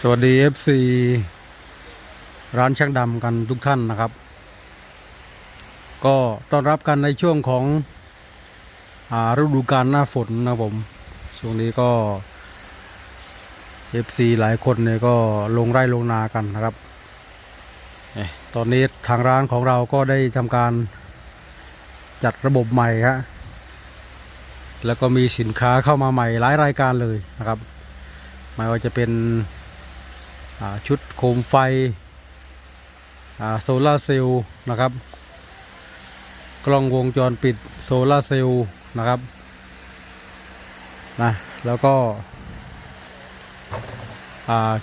สวัสดี FC ร้านช่างดำกันทุกท่านนะครับ ก็ต้อนรับกันในช่วงของอาฤดูกาลหน้าฝนนะครับผมช่วงนี้ก็ FC หลายคนเนี่ยก็ลงไร่ลงนากันนะครับเอ่อตอนนี้ทางร้านของเราก็ได้ทำการจัดระบบใหม่ฮะแล้วก็มีสินค้าเข้ามาใหม่หลายรายการเลยนะครับไม่ว่าจะเป็นอ่า ชุดโคมไฟโซลาเซลล์นะครับ กล้องวงจรปิดโซลาเซลล์นะครับนะแล้วก็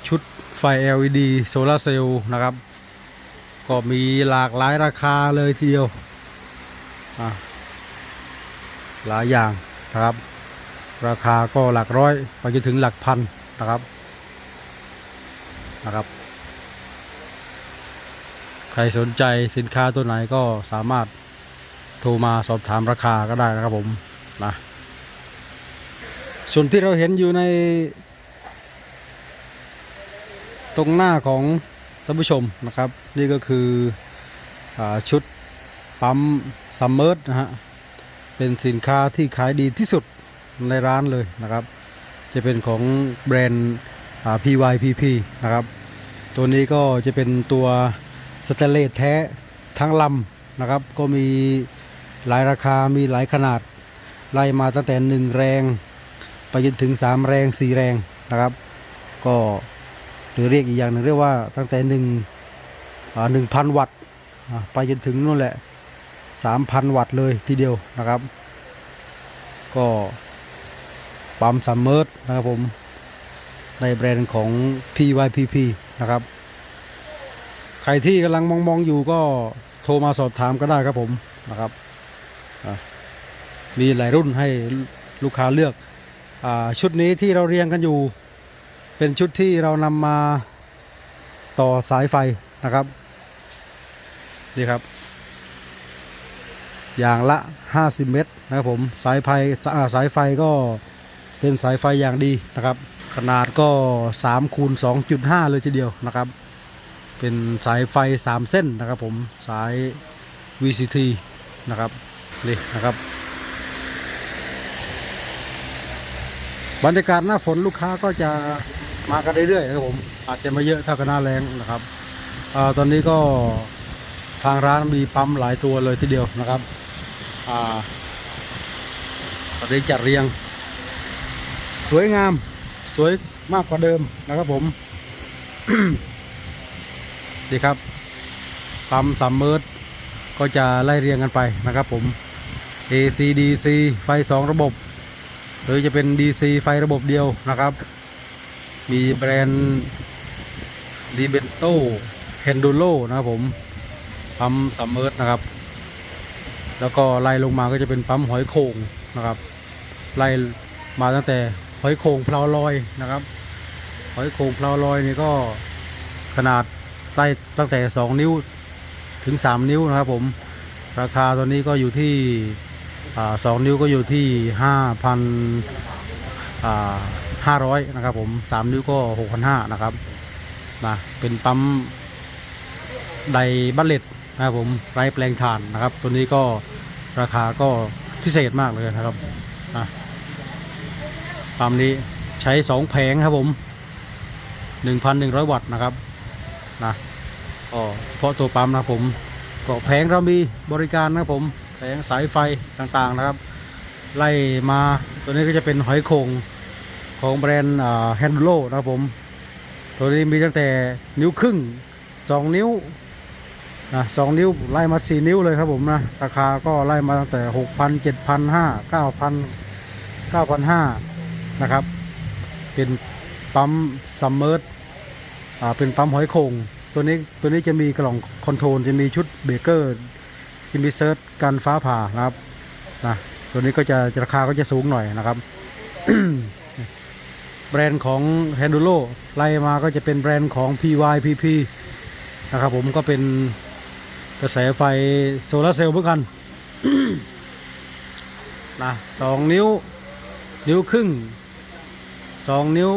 ชุดไฟ LED โซลาเซลล์นะครับ ก็มีหลากหลายราคาเลยทีเดียวหลายอย่างนะครับ ราคาก็หลักร้อยไปจนถึงหลักพันนะครับ นะครับ ใครสนใจสินค้าตัวไหนก็สามารถโทรมาสอบถามราคาก็ได้นะครับผมนะส่วนที่เราเห็นอยู่ใน ตรงหน้าของท่านผู้ชมนะครับ นี่ก็คืออชุดปั๊มซัมเมอร์นะฮะเป็นสินค้าที่ขายดีที่สุดในร้านเลยนะครับ จะเป็นของแบรนด์ PYPP นะครับตัวนี้ก็จะเป็นตัวสเตเลสแท้ทั้งลำนะครับ ก็มีหลายราคามีหลายขนาด ไล่มาตั้งแต่ 1 แรง ไปจนถึง 3 แรง 4 แรงนะครับ ก็หรือเรียกอีกอย่างหนึ่งเรียกว่าตั้งแต่1อ่า1,000 วัตต์ไปจนถึงนู่นแหละ 3,000 วัตต์เลยทีเดียวนะครับ ก็ปั๊มซัมเมอร์นะครับผม ในแบรนด์ของ PYPP นะครับ ใครที่กำลังมองมองๆอยู่ก็โทรมาสอบถามก็ได้ครับผมนะครับ มีหลายรุ่นให้ลูกค้าเลือกอชุดนี้ที่เราเรียงกันอยู่ เป็นชุดที่เรานำมาต่อสายไฟนะครับนี่ครับ อย่างละ 50 เมตรนะครับผม สายไฟสายไฟก็เป็นสายไฟอย่างดีนะครับ ขนาดก็3คูณ2.5 เลยทีเดียวนะครับ เป็นสายไฟ 3 เส้นนะครับผมสาย VCT นะครับนี่นะครับ บรรยากาศหน้าฝนลูกค้าก็จะมากันเรื่อยๆนะครับผมอาจจะไม่เยอะเท่ากับหน้าแรงนะครับอตอนนี้ก็ทางร้านมีปั๊มหลายตัวเลยทีเดียวนะครับอ่าตอนนี้จัดเรียง สวยงาม สวยมากกว่าเดิมนะครับผมดีครับปั๊มซัมเมอร์ก็จะไล่เรียงกันไปนะครับผม AC DC ไฟ 2 ระบบ หรือจะเป็น DC ไฟระบบเดียวนะครับ มีแบรนด์ดีเบนโตเฮนดูโลนะครับผมปั๊มซัมเมอร์นะครับ แล้วก็ไล่ลงมาก็จะเป็นปั๊มหอยโข่งนะครับ ไล่มาตั้งแต่ หอยโข่งเพลาลอยนะครับ หอยโข่งเพลาลอยนี่ก็ขนาดไล่ตั้งแต่ 2 นิ้วถึง 3 นิ้วนะครับผม ราคาตัวนี้ก็อยู่ที่สองนิ้วก็อยู่ที่ 5,500 นะครับผม 3 นิ้วก็ 6,500 นะครับนะเป็นปั๊มไดบัลเลตนะครับผมไร้แปลงถ่านนะครับ ตัวนี้ก็ราคาก็พิเศษมากเลยนะครับนะ ปั๊มนี้ใช้2แผงครับผม1,100วัตต์นะครับนะก็เพราะตัวปั๊มนะผมก็แผงเรามีบริการนะผมแผงสายไฟต่างๆนะครับ ไล่มาตัวนี้ก็จะเป็นหอยโข่งของแบรนด์แฮนด์โลนะครับผม ตัวนี้มีตั้งแต่นิ้วครึ่ง2นิ้วนะสองนิ้วไล่มา4นิ้วเลยครับผมนะราคาก็ไล่มาตั้งแต่6,000 7,500 9,000 9,500น นะครับ เป็นปั๊มซัมเมอร์เป็นปั๊มหอยโขงตัวนี้ตัวนี้จะมีกล่องคอนโทรลจะมีชุดเบเกอร์จะมีเซิร์ชกันฟ้าผ่านะครับนะตัวนี้ก็จะราคาก็จะสูงหน่อยนะครับ แบรนด์ของ h a n d u l o ไล่มาก็จะเป็นแบรนด์ของ PYPP นะครับผมก็เป็นกระแสไฟโซลาเซลล์เหมือนกันนะสองนิ้ว นิ้วครึ่ง สองนิ้ว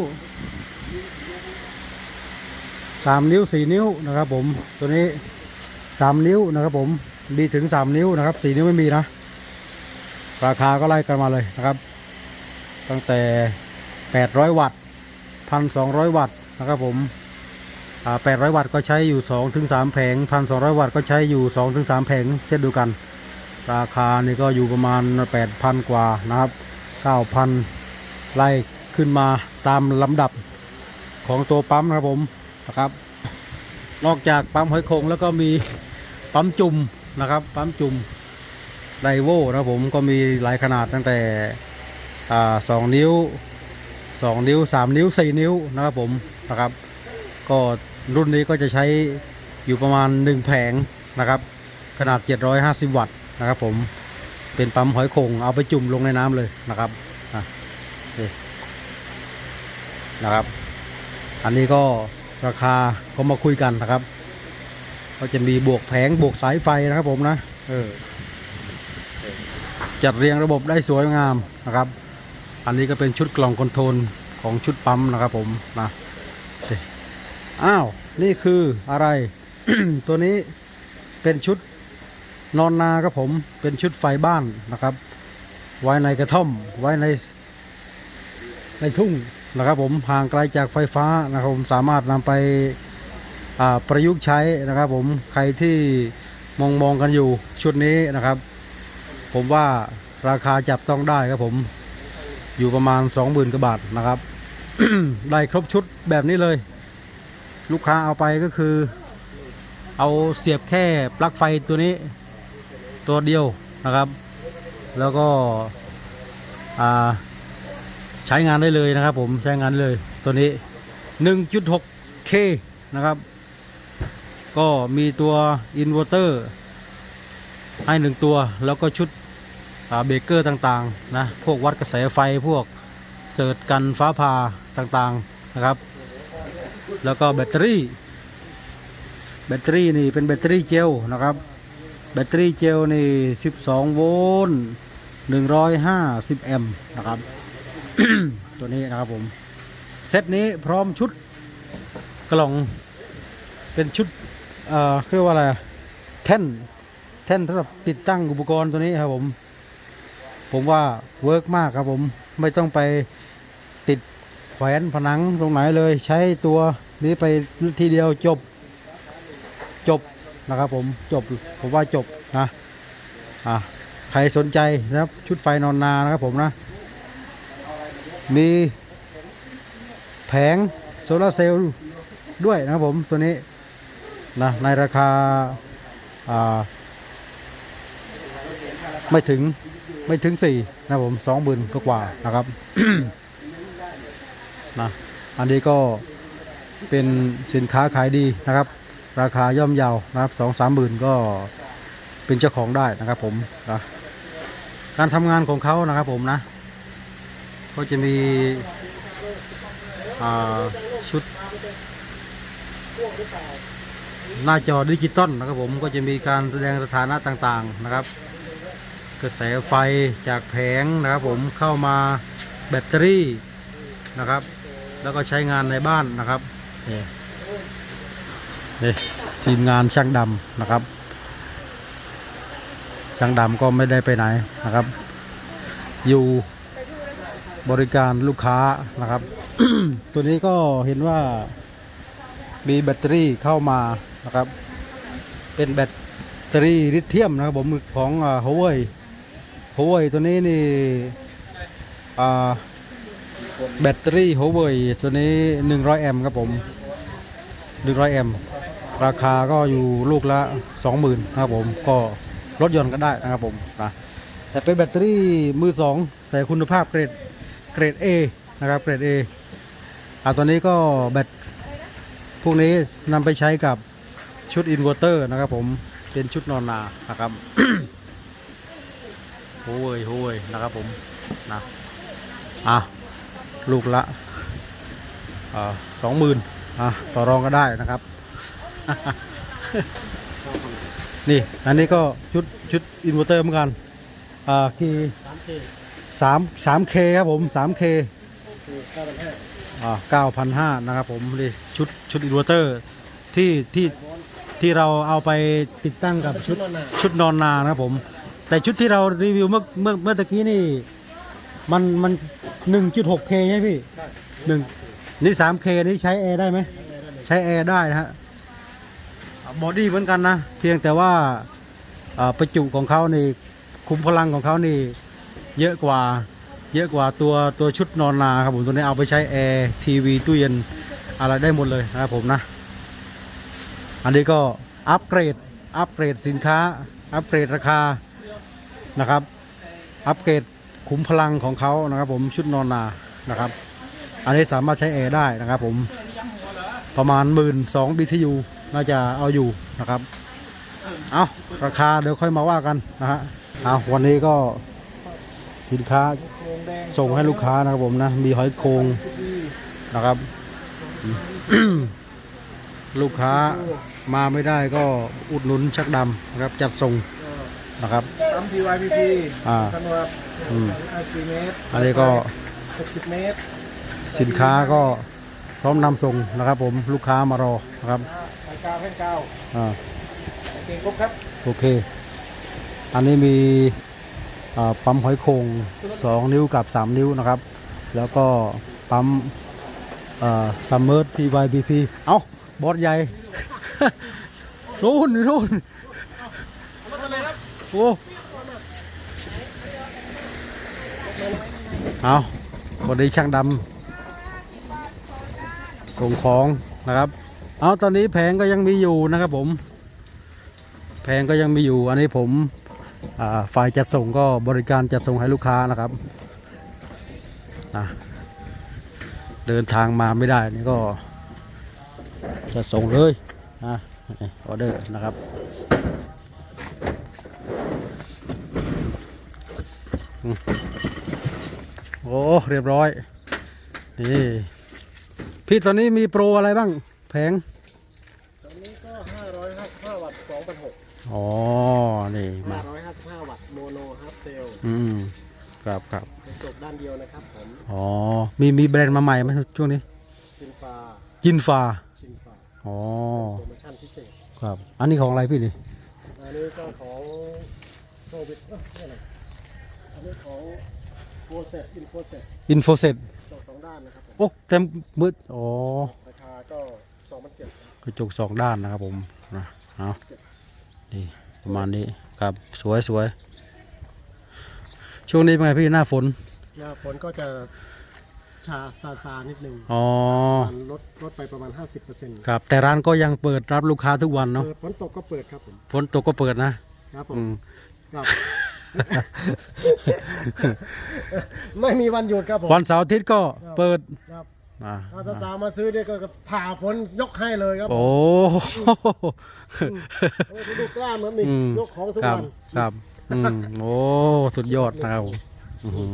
สามนิ้วสี่นิ้วนะครับผมตัวนี้สามนิ้วนะครับผมมีถึงสามนิ้วนะครับสี่นิ้วไม่มีนะ ราคาก็ไล่กันมาเลยนะครับ ตั้งแต่800วัตต์1,200วัตต์นะครับผมอ่า800วัตต์ก็ใช้อยู่2-3แผง1,200วัตต์ก็ใช้อยู่2-3แผงเช่นเดียวกัน ราคานี่ก็อยู่ประมาณ8,000กว่านะครับ9,000ไล่ ขึ้นมาตามลำดับของตัวปั๊มนะครับผมนะครับ นอกจากปั๊มหอยโขงแล้วก็มีปั๊มจุ่มนะครับ ปั๊มจุ่มไดโวนะผมก็มีหลายขนาดตั้งแต่สองนิ้วสองนิ้วสามนิ้วสี่นิ้วนะครับผมนะครับ ก็รุ่นนี้ก็จะใช้อยู่ประมาณ1แผงนะครับ ขนาด 750 วัตต์นะครับผมเป็นปั๊มหอยโขงเอาไปจุ่มลงในน้ำเลยนะครับอะ นะครับ อันนี้ก็ราคาก็มาคุยกันนะครับ ก็จะมีบวกแผงบวกสายไฟนะครับผมนะเออจัดเรียงระบบได้สวยงามนะครับ อันนี้ก็เป็นชุดกล่องคอนโทรลของชุดปั๊มนะครับผมนะอ้าว นี่คืออะไร ตัวนี้เป็นชุดนอนนาครับผมเป็นชุดไฟบ้านนะครับ ไว้ในกระท่อมไว้ในในทุ่ง นะครับผมห่างไกลจากไฟฟ้านะครับผมสามารถนำไปประยุกต์ใช้นะครับผมใครที่มองมองกันอยู่ชุดนี้นะครับ ผมว่าราคาจับต้องได้ครับผมอยู่ประมาณ 20,000กว่าบาทนะครับได้ครบชุดแบบนี้เลย ลูกค้าเอาไปก็คือ เอาเสียบแค่ปลั๊กไฟตัวนี้ ตัวเดียวนะครับ แล้วก็อ่า ใช้งานได้เลยนะครับ ผมใช้งานเลยตัวนี้ 1.6K นะครับ ก็มีตัวอินเวอร์เตอร์ให้หนึ่งตัว แล้วก็ชุดเบรกเกอร์ต่างๆนะพวกวัดกระแสไฟพวกเสิร์ตกันฟ้าผ่าต่างๆนะครับ แล้วก็แบตเตอรี่ แบตเตอรี่นี่เป็นแบตเตอรี่เจลนะครับ แบตเตอรี่เจลนี่ 12 โวลต์150 แอมป์นะครับ ตัวนี้นะครับผมเซตนี้พร้อมชุดกล่องเป็นชุดเอ่อเรียกว่าอะไรแท่นแท่นสำหรับติดตั้งอุปกรณ์ตัวนี้ครับผม ผมว่าเวิร์กมากครับผมไม่ต้องไปติดแขวนผนังตรงไหนเลย ใช้ตัวนี้ไปทีเดียวจบจบนะครับผมจบผมว่าจบนะอะใครสนใจนะครับชุดไฟนอนนานะครับผมนะ มีแผงโซลาร์เซลล์ด้วยนะครับผมตัวนี้นะในราคาาไม่ถึงไม่ถึงสี่นะผมสองหมื่นก็กว่านะครับนะอันนี้ก็เป็นสินค้าขายดีนะครับ ราคาย่อมเยาวนะครับสองสามหมื่นก็เป็นเจ้าของได้นะครับผมนะการทำงานของเขานะครับผมนะ ก็จะมีชุด หน้าจอดิจิตอลนะครับผมก็จะมีการแสดงสถานะต่างๆนะครับ กระแสไฟจากแผงนะครับผมเข้ามาแบตเตอรี่นะครับ แล้วก็ใช้งานในบ้านนะครับนี่นี่ทีมงานช่างดำนะครับ ช่างดำก็ไม่ได้ไปไหนนะครับ อยู่ บริการลูกค้านะครับ ตัวนี้ก็เห็นว่ามีแบตเตอรี่เข้ามานะครับ เป็นแบตเตอรี่ลิเธียมนะครับผมของฮาวเวยฮาวเวยตัวนี้นี่แบตเตอรี่ฮาวเวยตัวนี้ 100 แอมป์ครับผม100 แอมป์ราคาก็อยู่ลูกละ 20,000นะครับผมก็รถยนต์ก็ได้นะครับผมนะแต่เป็นแบตเตอรี่มือสองแต่คุณภาพเกรด เกรด A นะครับเกรด A อ่าตัวนี้ก็แบตพวกนี้นำไปใช้กับชุดอินเวอร์เตอร์นะครับผมเป็นชุดนอนนานะครับโอ้ยโอ้ยนะครับผมนะอะลูกละอ่าสองหมื่นอะต่อรองก็ได้นะครับ นี่ อันนี้ก็ชุดชุดอินเวอร์เตอร์เหมือนกัน อ่ากี่ สามสามเคครับผมสามเคอ่าเก้าพันห้านะครับผมนี่ชุดชุดอินเวอร์เตอร์ที่ที่ที่เราเอาไปติดตั้งกับชุดชุดนอนนานะครับผม แต่ชุดที่เรารีวิวเมื่อเมื่อเมื่อตะกี้นี่ มันมัน 1.6K ใช่ไหมพี่หนึ่งนี่ 3K นี่ใช้แอร์ได้ไหมใช้แอร์ได้นะฮะบอดี้เหมือนกันนะ เพียงแต่ว่าอ่าประจุของเขานี่คุมพลังของเขานี่ เยอะกว่าเยอะกว่าตัวตัวชุดนอนนาครับผมตัวนี้เอาไปใช้แอร์ทีวีตู้เย็นอะไรได้หมดเลยนะครับผมนะ อันนี้ก็อัปเกรดอัปเกรดสินค้าอัปเกรดราคานะครับ อัปเกรดขุมพลังของเขานะครับ ผมชุดนอนนานะครับ อันนี้สามารถใช้แอร์ได้นะครับ ผมประมาณหมื่นสอง BTU น่าจะเอาอยู่นะครับ เอาราคาเดี๋ยวค่อยมาว่ากันนะฮะเอาวันนี้ก็ สินค้าส่งให้ลูกค้านะครับผมนะ มีหอยโครงนะครับ ลูกค้ามาไม่ได้ก็อุดหนุนชักดำนะครับ จัดส่งนะครับปั๊ม CYPP อ่าขนาดอืม4เมตรอันนี้ก็60เมตร สินค้าก็พร้อมนำส่งนะครับผมลูกค้ามารอนะครับสายกาวแผ่นกาวอ่าเก่งครบครับ โอเค อันนี้มีอ่า ปั๊มหอยโครง2 นิ้วกับ 3 นิ้วนะครับ แล้วก็ปั๊มซัมเมอร์ PYBP เอ้า บอสใหญ่รุ่นรุ่นโอ้เอาวันนี้ช่างดำส่งของนะครับ เอาตอนนี้แผงก็ยังมีอยู่นะครับผมแพงก็ยังมีอยู่ อันนี้ผม ฝ่ายจัดส่งก็บริการจัดส่งให้ลูกค้านะครับนะเดินทางมาไม่ได้นี่ก็จัดส่งเลยนะนี่ออเดอร์นะครับอืมโอ้เรียบร้อยนี่พี่ตอนนี้มีโปรอะไรบ้างแผงตอนนี้ก็555วัตต์2,600อ๋อนี่มา 555 วัตต์โมโนฮับเซล อืมครับครับจบด้านเดียวนะครับผมอ๋อมีมีแบรนด์มาใหม่ไหมช่วงนี้ชินฟาจินฟาชินฟาอ๋อโปรโมชั่นพิเศษครับ อันนี้ของอะไรพี่นี่อันนี้ก็ของโควิดเอ้ยนี่อะไรอันนี้ของโฟเซตอินโฟเซตอินโฟเซตจบสองด้านนะครับผมโอ้เต็มมืดอ๋อราคาก็2,700กระจกสองด้านนะครับผมนะเอานี่ประมาณนี้ครับสวยสวย ช่วงนี้เป็นไงพี่หน้าฝน หน้าฝนก็จะชาซาซานิดนึงอ๋อมันลดลดไปประมาณ 50%ครับ แต่ร้านก็ยังเปิดรับลูกค้าทุกวันเนาะเปิดฝนตกก็เปิดครับผมฝนตกก็เปิดนะครับผอืมมครับไม่มีวันหยุดครับผมวันเสาร์อาทิตย์ก็เปิดครับอ่าถ้าสาวๆมาซื้อเนี่ยก็ผ่าฝนยกให้เลยครับผมโอ้โอ้ยดูกล้ามเหมือนนี่อืมยกของทุกครับวันครับ อืมโอ้สุดยอดนะครับผมอื้อหือ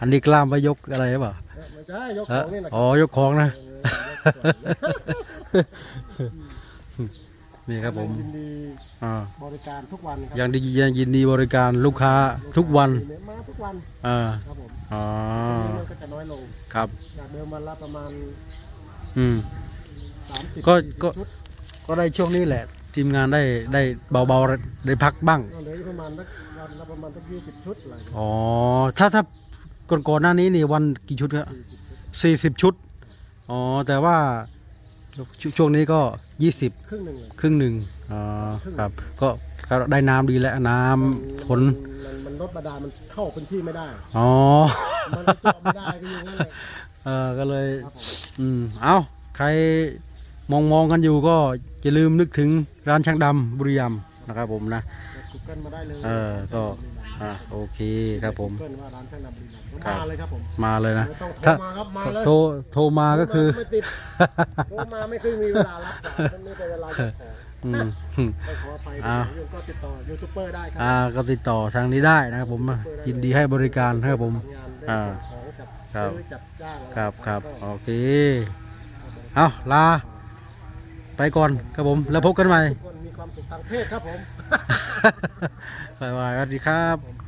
อันนี้กล้ามไว้ยกอะไรหรือเปล่าไม่ใช่ยกเอขอองนี่นะอ๋อยกของนะเออยกของนี่ครับผมยินดีอ่าบริการทุกวันครัยังดียังยินดีบริการลูกค้าทุกวันมาทุกวันอ่าครับผมอ๋อช่วงนี้มันก็จะน้อยลงครับ จากเดิมวันละประมาณอืม 30ก็ 40ก็ชุดก็ได้ช่วงนี้แหละ ทีมงานได้ได้เบาๆได้พักบ้าง ก็เหลืออยู่ประมาณสักวันละประมาณสักยี่สิบชุดอะไรอ๋อ ถ้าถ้าก่อนก่อนหน้านี้นี่วันกี่ชุดครับสี่สิบชุดสี่สิบชุด อ๋อ แต่ว่าชช่วงนี้ก็ยี่สิบครึ่งหนึ่งเลยครึ่งหนึ่งอ๋อครับ ก็ก็ได้น้ำดีแล้วน้ำฝน มันมันรถบาดาลมันเข้าพื้นที่ไม่ได้ อ๋อ มันก็เจาะไม่ได้ก็อยู่นั่นแหละ เออก็เลย ครับผม อืม เอาใคร มองมองกันอยู่ก็อย่าลืมนึกถึงร้านช่างดำบุรีรัมย์นะครับผมนะ กูเกิลมาได้เลยเออก็ อ่าโอเคครับผม เกิลว่าร้านช่างนำบุรีรัมย์ครับ มาเลยครับผมมาเลยนะไม่ต้องโทรถ้ามาครับมาเลยโทรโทรมาก็คือไม่ติดโทรมาไม่เคยมีเวลารับสายมันมีแต่เวลาเก็บของอืมไปขอไปอ้าวก็ติดต่อยูทูบเบอร์ได้ครัอ่าก็ติดต่อทางนี้ได้นะครับผมยินดีให้บริการครับผม สั่งงานได้อ่าส่งของจัดครับ ซื้อจัดจ้างอะไครับครับก็โอเคเอาลา ไปก่อนครับผม แล้วพบกันใหม่ ทุกคนมีความสุขทางเพศครับผมบ๊ายบายสวัสดีครับผม